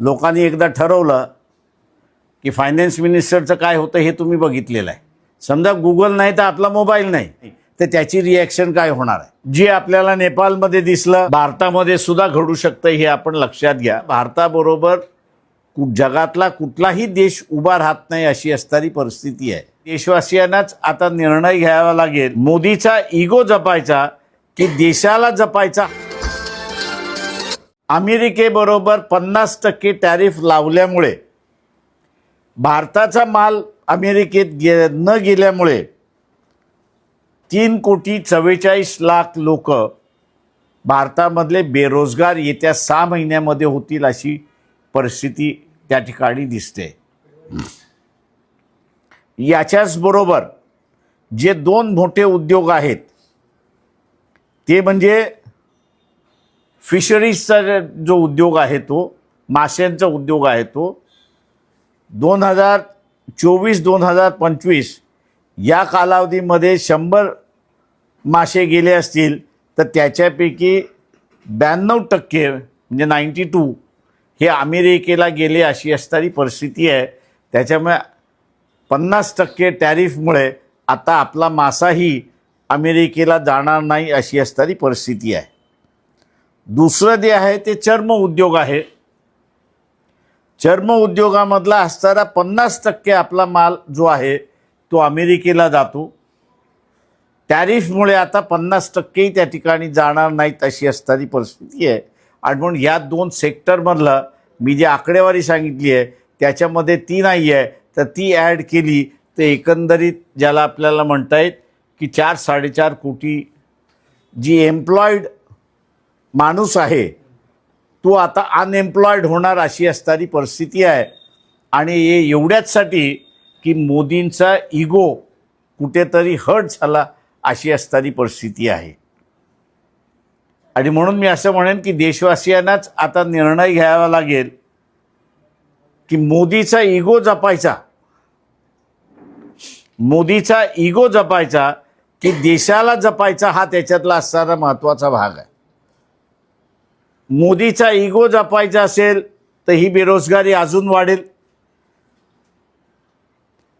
लोकांनी एकदा ठरवलं की फायनान्स मिनिस्टरचं काय होतं हे तुम्ही बघितलेलं आहे. समजा गुगल नाही तर आपला मोबाईल नाही. तर त्याची रिॲक्शन काय होणार आहे? जे आपल्याला नेपाळमध्ये दिसलं भारतामध्ये सुद्धा घडू शकतं हे आपण लक्षात घ्या. भारताबरोबर कु जगातला कुठलाही देश उभा राहत नाही अशी असणारी परिस्थिती आहे. देशवासियांनाच आता निर्णय घ्यावा लागेल. मोदीचा इगो जपायचा की देशाला जपायचा. अमेरिकेबरोबर पन्नास टक्के टॅरिफ लावल्यामुळे भारताचा माल अमेरिकेत गे न गेल्यामुळे तीन कोटी चव्वेचाळीस लाख लोक भारतामधले बेरोजगार येत्या सहा महिन्यामध्ये होतील अशी परिस्थिती त्या ठिकाणी दिसते. याच्याच बरोबर जे दोन मोठे उद्योग आहेत ते म्हणजे फिशरीजचा जो उद्योग आहे तो माशांचा उद्योग आहे तो दोन हजार चोवीस दोन हजार पंचवीस या कालावधीमध्ये शंभर मासे गेले असतील तर त्याच्यापैकी ब्याण्णव टक्के म्हणजे नाईंटी टू हे अमेरिकेला गेले अशी असणारी परिस्थिती आहे. त्याच्यामुळे पन्नास टक्के टॅरिफमुळे आता आपला मासाही अमेरिकेला जाणार नाही अशी असणारी परिस्थिती आहे. दुसरं जे आहे ते चर्म उद्योग आहे. चर्म उद्योगामधला असणारा पन्नास टक्के आपला माल जो आहे तो अमेरिकेला जातो. टॅरिफमुळे आता पन्नास टक्केही त्या ठिकाणी जाणार नाहीत अशी असणारी परिस्थिती आहे. आणि म्हणून या दोन सेक्टरमधलं मी जी आकडेवारी सांगितली आहे त्याच्यामध्ये ती नाही आहे. तर ती ॲड केली तर एकंदरीत ज्याला आपल्याला म्हणता येत की चार साडेचार कोटी जी एम्प्लॉईड माणूस आहे. तो आता अनएम्प्लॉयड होणार अशी असणारी परिस्थिती आहे. आणि हे एवढ्याचसाठी की मोदींचा इगो कुठेतरी हर्ट झाला अशी असणारी परिस्थिती आहे. आणि म्हणून मी असं म्हणेन की देशवासियांनाच आता निर्णय घ्यावा लागेल की मोदीचा इगो जपायचा. मोदीचा इगो जपायचा की देशाला जपायचा हा त्याच्यातला असणारा महत्त्वाचा भाग आहे. मोदीचा इगो जपायचा असेल तर ही बेरोजगारी अजून वाढेल.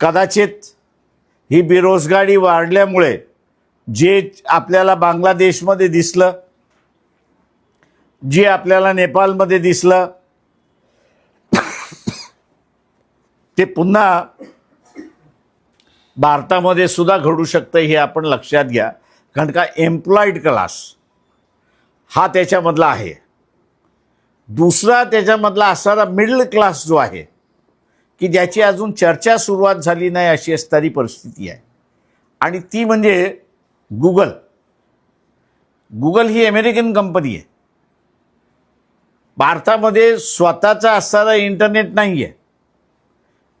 कदाचित ही बेरोजगारी वाढल्यामुळे जे आपल्याला बांगलादेशमध्ये दिसलं जे आपल्याला नेपाळमध्ये दिसलं ते पुन्हा भारतामध्ये सुद्धा घडू शकतं हे आपण लक्षात घ्या. कारण का एम्प्लॉईड क्लास हा त्याच्यामधला आहे. दुसरा त्याच्यामधला असणारा मिडल क्लास जो आहे की ज्याची अजून चर्चा सुरुवात झाली नाही अशी असणारी परिस्थिती आहे. आणि ती म्हणजे गुगल गुगल ही अमेरिकन कंपनी आहे. भारतामध्ये स्वतःचा असणारा इंटरनेट नाही आहे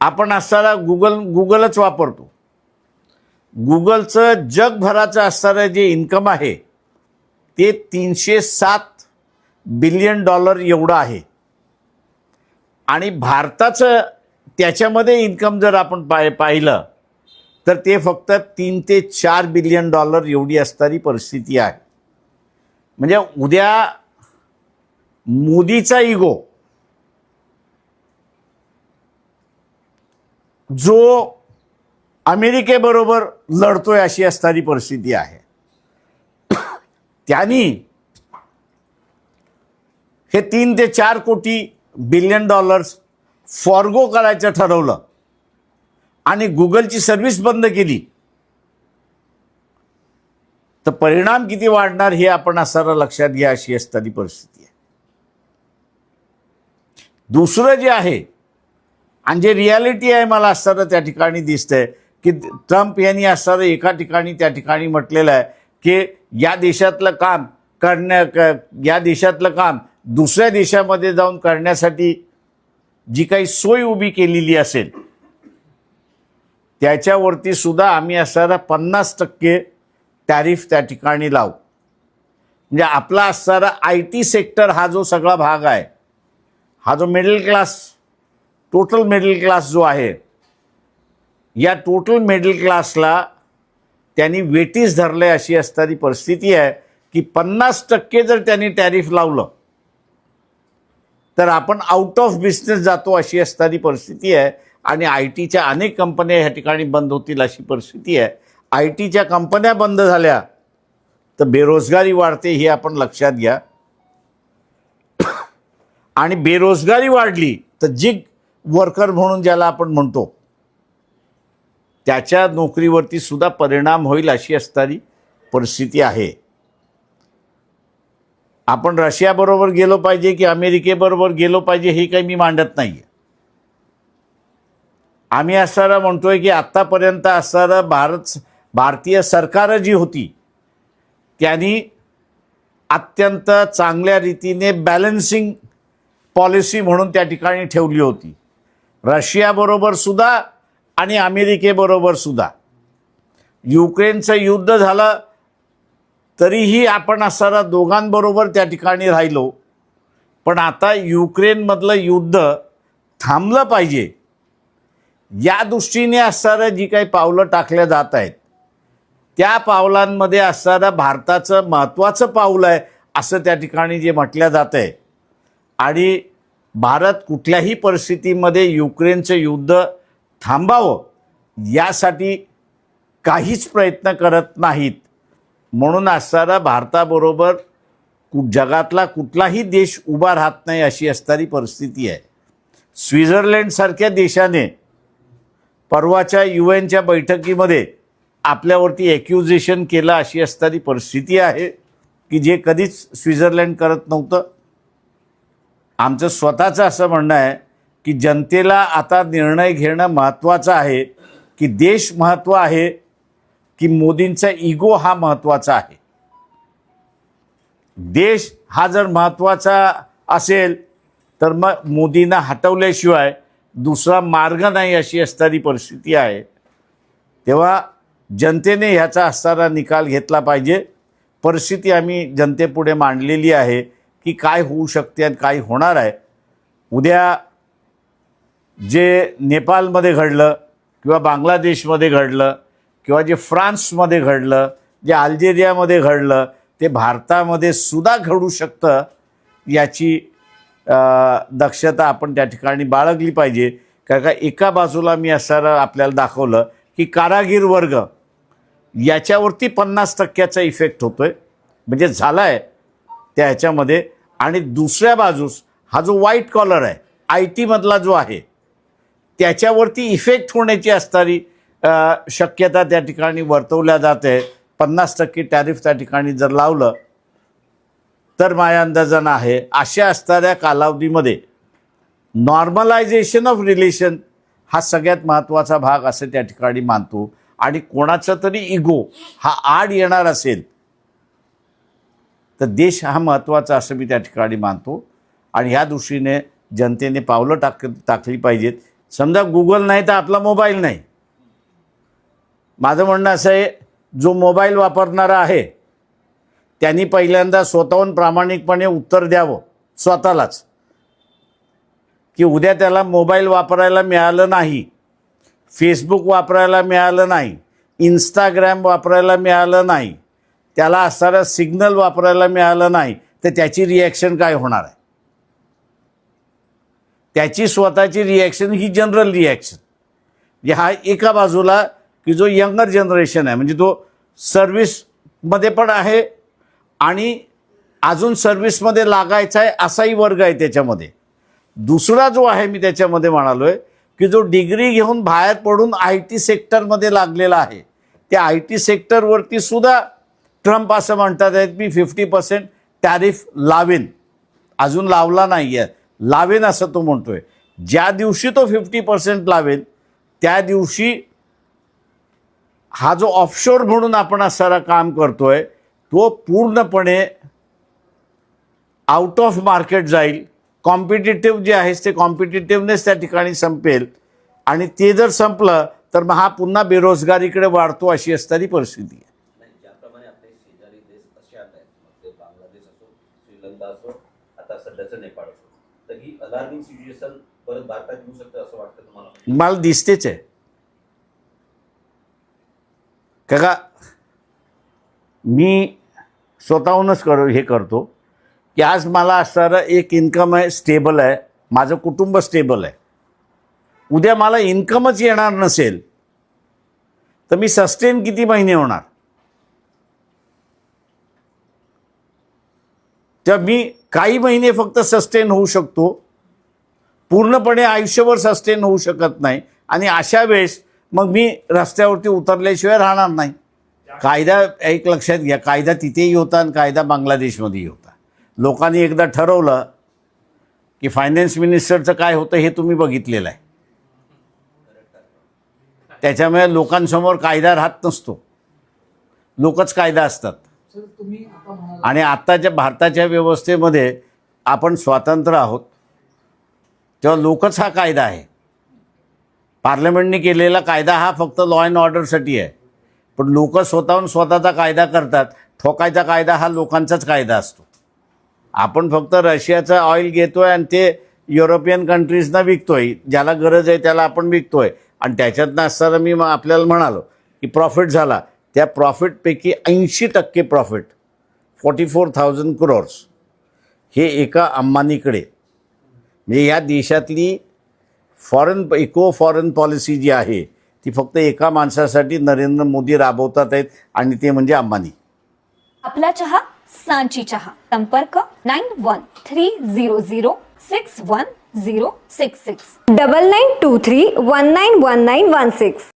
आपण असणारा गुगल गुगलच वापरतो. गुगलचं जगभराचं असणारं जे इन्कम आहे ते तीनशे सात बिलियन डॉलर एवढं आहे. आणि भारताचं त्याच्यामध्ये इन्कम जर आपण पाय पाहिलं तर ते फक्त तीन ते चार बिलियन डॉलर एवढी असणारी परिस्थिती आहे. म्हणजे उद्या मोदीचा इगो जो अमेरिकेबरोबर लढतोय अशी असणारी परिस्थिती आहे. त्यांनी हे तीन ते चार कोटी बिलियन डॉलर्स फॉर्गो करायचं ठरवलं. आणि गुगलची सर्व्हिस बंद केली. तर परिणाम किती वाढणार हे आपण असणारा लक्षात घ्या अशी असताना परिस्थिती आहे. दुसरं जे आहे आणि जे रियालिटी आहे मला असताना त्या ठिकाणी दिसतंय की ट्रम्प यांनी असताना एका ठिकाणी त्या ठिकाणी म्हटलेलं आहे की या देशातलं काम करण्या या देशातलं काम दुसऱ्या देशामध्ये जाऊन करण्यासाठी जी काही सोय उभी केलेली असेल त्याच्यावरती सुद्धा आम्ही असणारा पन्नास टक्के टॅरिफ त्या ठिकाणी लावू. म्हणजे आपला असणारा आय टी सेक्टर हा जो सगळा भाग आहे हा जो middle class total middle class जो आहे या टोटल मिडल क्लासला त्यांनी वेटीस धरले अशी असणारी परिस्थिती आहे की पन्नास टक्के जर त्यांनी टॅरिफ लावलं तर आपण आउट ऑफ बिझनेस जातो अशी असणारी परिस्थिती आहे. आणि आय टीच्या अनेक कंपन्या ह्या ठिकाणी बंद होतील अशी परिस्थिती आहे. आय टीच्या कंपन्या बंद झाल्या तर बेरोजगारी वाढते हे आपण लक्षात घ्या. आणि बेरोजगारी वाढली तर जिग वर्कर म्हणून ज्याला आपण म्हणतो त्याच्या नोकरीवरती सुद्धा परिणाम होईल अशी असणारी परिस्थिती आहे. आपण रशियाबरोबर गेलो पाहिजे की अमेरिकेबरोबर गेलो पाहिजे हे काही मी मांडत नाही आहे आम्ही असणारा म्हणतोय की आत्तापर्यंत असणारं भारत भारतीय सरकारं जी होती त्यांनी अत्यंत चांगल्या रीतीने बॅलन्सिंग पॉलिसी म्हणून त्या ठिकाणी ठेवली होती. रशियाबरोबर सुद्धा आणि अमेरिकेबरोबर सुद्धा. युक्रेनचं युद्ध झालं तरीही आपण असताना दोघांबरोबर त्या ठिकाणी राहिलो. पण आता युक्रेनमधलं युद्ध थांबलं पाहिजे. या दृष्टीने असणारं जी काही पावलं टाकल्या जात आहेत त्या पावलांमध्ये असणारं भारताचं महत्त्वाचं पाऊल आहे असं त्या ठिकाणी जे म्हटलं जात आहे. आणि भारत कुठल्याही परिस्थितीमध्ये युक्रेनचं युद्ध थांबावं यासाठी काहीच प्रयत्न करत नाहीत. म्हणून असणारा भारताबरोबर कु जगातला कुठलाही देश उभा राहत नाही अशी असणारी परिस्थिती आहे. स्वित्झर्लंडसारख्या देशाने परवाच्या यू एनच्या बैठकीमध्ये आपल्यावरती ॲक्युजेशन केलं अशी असणारी परिस्थिती आहे की जे कधीच स्वित्झर्लंड करत नव्हतं. आमचं स्वतःचं असं म्हणणं आहे की जनतेला आता निर्णय घेणं महत्त्वाचं आहे की देश महत्त्व आहे की मोदींचा इगो हा महत्त्वाचा आहे. देश हा जर महत्त्वाचा असेल तर मग मोदींना हटवल्याशिवाय दुसरा मार्ग नाही अशी असणारी परिस्थिती आहे. तेव्हा जनतेने ह्याचा असणारा निकाल घेतला पाहिजे. परिस्थिती आम्ही जनतेपुढे मांडलेली आहे की काय होऊ शकते आणि काय होणार आहे. उद्या जे नेपाळमध्ये घडलं किंवा बांगलादेशमध्ये घडलं किंवा जे फ्रान्समध्ये घडलं जे अल्जेरियामध्ये घडलं ते भारतामध्ये सुद्धा घडू शकतं याची दक्षता आपण त्या ठिकाणी बाळगली पाहिजे. कारण का एका बाजूला मी असं आपल्याला दाखवलं की कारागीर वर्ग याच्यावरती पन्नास टक्क्याचा इफेक्ट होतो आहे म्हणजे झाला आहे त्या ह्याच्यामध्ये. आणि दुसऱ्या बाजूस हा जो व्हाईट कॉलर आहे आय टीमधला जो आहे त्याच्यावरती इफेक्ट होण्याची असणारी शक्यता त्या ठिकाणी वर्तवल्या जाते. पन्नास टक्के टॅरिफ त्या ठिकाणी जर लावलं तर माझ्या अंदाजानं आहे अशा असणाऱ्या कालावधीमध्ये नॉर्मलायझेशन ऑफ रिलेशन हा सगळ्यात महत्त्वाचा भाग असं त्या ठिकाणी मानतो. आणि कोणाचा तरी इगो हा आड येणार असेल तर देश हा महत्त्वाचा असं मी त्या ठिकाणी मानतो. आणि ह्या दृष्टीने जनतेने पावलं टाक टाकली पाहिजेत. समजा गुगल नाही तर आपला मोबाईल नाही. माझं म्हणणं असं आहे जो मोबाईल वापरणारा आहे त्यांनी पहिल्यांदा स्वतःहून प्रामाणिकपणे उत्तर द्यावं स्वतःलाच. की उद्या त्याला मोबाईल वापरायला मिळालं नाही फेसबुक वापरायला मिळालं नाही इंस्टाग्राम वापरायला मिळालं नाही त्याला असणारा सिग्नल वापरायला मिळालं नाही तर त्याची रिॲक्शन काय होणार आहे? त्याची स्वतःची रिॲक्शन ही जनरल रिॲक्शन म्हणजे हा एका बाजूला की जो यंगर जनरेशन आहे म्हणजे तो सर्व्हिसमध्ये पण आहे आणि अजून सर्व्हिसमध्ये लागायचा आहे असाही वर्ग आहे त्याच्यामध्ये. दुसरा जो आहे मी त्याच्यामध्ये म्हणालो आहे की जो डिग्री घेऊन बाहेर पडून आय टी सेक्टरमध्ये लागलेला आहे. त्या आय टी सेक्टरवरती सुद्धा ट्रम्प असं म्हणतात आहेत मी फिफ्टी पर्सेंट टॅरिफ लावेन. अजून लावला नाही आहे लावेन असं तो म्हणतोय. ज्या दिवशी तो फिफ्टी पर्सेंट लावेल त्या दिवशी हा जो ऑफशोर म्हणून आपण असणारा काम करतोय तो पूर्णपणे आउट ऑफ मार्केट जाईल. कॉम्पिटेटिव्ह जे आहे ते कॉम्पिटेटिव्हनेस त्या ठिकाणी संपेल. आणि ते जर संपलं तर मग हा पुन्हा बेरोजगारीकडे वाढतो अशी असणारी परिस्थिती आहे. नाही ज्याप्रमाणे आपले शेजारी देश असे आले आहेत मग ते बांगलादेश असो श्रीलंका असो आता सध्याचं नेपाळ असो तर ही अलार्मिंग सिच्युएशन परत भारतात येऊ शकतं असं वाटतं तुम्हाला? मला दिसतेच आहे. का मी स्वतःहूनच कर हे करतो की आज मला असणारं एक इन्कम आहे स्टेबल आहे माझं कुटुंब स्टेबल आहे. उद्या मला इन्कमच येणार नसेल तर मी सस्टेन किती महिने होणार? तर मी काही महिने फक्त सस्टेन होऊ शकतो. पूर्णपणे आयुष्यभर सस्टेन होऊ शकत नाही. आणि अशा वेळेस मग मी रस्त्यावरती उतरल्याशिवाय राहणार नाही. कायदा एक लक्षात घ्या कायदा तिथेही होता आणि कायदा बांगलादेशमध्येही होता. लोकांनी एकदा ठरवलं की फायनान्स मिनिस्टरचं काय होतं हे तुम्ही बघितलेलं आहे. त्याच्यामुळे लोकांसमोर कायदा राहत नसतो. लोकच कायदा असतात. आणि आत्ताच्या भारताच्या व्यवस्थेमध्ये आपण स्वतंत्र आहोत. तेव्हा लोकच हा कायदा आहे. पार्लमेंटने केलेला कायदा हा फक्त लॉ अँड ऑर्डरसाठी आहे. पण लोक स्वतःहून स्वतःचा कायदा करतात. ठोकायचा कायदा हा लोकांचाच कायदा असतो. आपण फक्त रशियाचं ऑइल घेतो आहे आणि ते युरोपियन कंट्रीजना विकतोय. ज्याला गरज आहे त्याला आपण विकतोय. आणि त्याच्यातनं असताना मी मग आपल्याला म्हणालो की प्रॉफिट झाला. त्या प्रॉफिटपैकी ऐंशी टक्के profit forty four thousand crores हे एका अंबानीकडे. म्हणजे या देशातली फॉरेन इको फॉरेन पॉलिसी जी आहे ती फक्त एका माणसासाठी नरेंद्र मोदी राबवतात आहेत आणि ते म्हणजे अंबानी. आपला चहा सांची चहा. संपर्क nine one three zero zero six one zero six six. Double nine two three one nine one nine one six.